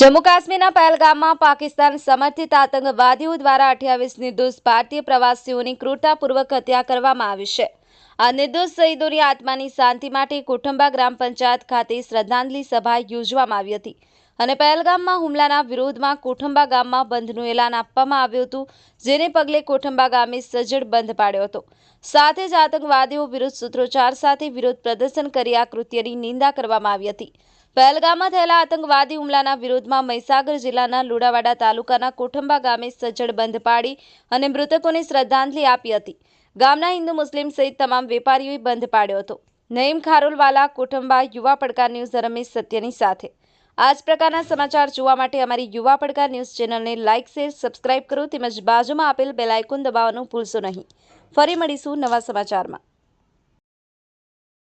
જમ્મુ કાશ્મીરના પહેલગામમાં પાકિસ્તાન સમર્થિત આતંકવાદીઓ દ્વારા અઠ્યાવીસ નિર્દોષ ભારતીય પ્રવાસીઓની ક્રૂરતાપૂર્વક હત્યા કરવામાં આવી છે. આ નિર્દોષ શહીદોની આત્માની શાંતિ માટે કોઠંબા ગ્રામ પંચાયત ખાતે શ્રદ્ધાંજલિ સભા યોજવામાં આવી હતી અને પહેલગામમાં હુમલાના વિરોધમાં કોઠંબા ગામમાં બંધનું એલાન આપવામાં આવ્યું હતું, જેને પગલે કોઠંબા ગામે સજ્જડ બંધ પાડ્યો હતો. સાથે જ આતંકવાદીઓ વિરુદ્ધ સૂત્રોચ્ચાર સાથે વિરોધ પ્રદર્શન કરી આ કૃત્યની નિંદા કરવામાં આવી હતી. પહેલગામમાં થયેલા આતંકવાદી હુમલાના વિરોધમાં મહીસાગર જિલ્લાના લુણાવાડા તાલુકાના કોઠંબા ગામે સજ્જડ બંધ પાડી અને મૃતકોને શ્રદ્ધાંજલિ આપી હતી. ગામના હિન્દુ મુસ્લિમ સહિત તમામ વેપારીઓએ બંધ પાડ્યો હતો. નઈમ ખારોલવાલા કોઠંબા યુવા પડકાર ન્યૂઝ રમેશ સત્યની સાથે. આ જ પ્રકારના સમાચાર જોવા માટે અમારી યુવા પડકાર ન્યૂઝ ચેનલને લાઇક શેર, સબસ્ક્રાઇબ કરો તેમજ બાજુમાં આપેલ બેલ દબાવવાનું ભૂલશો નહીં. ફરી મળીશું નવા સમાચારમાં.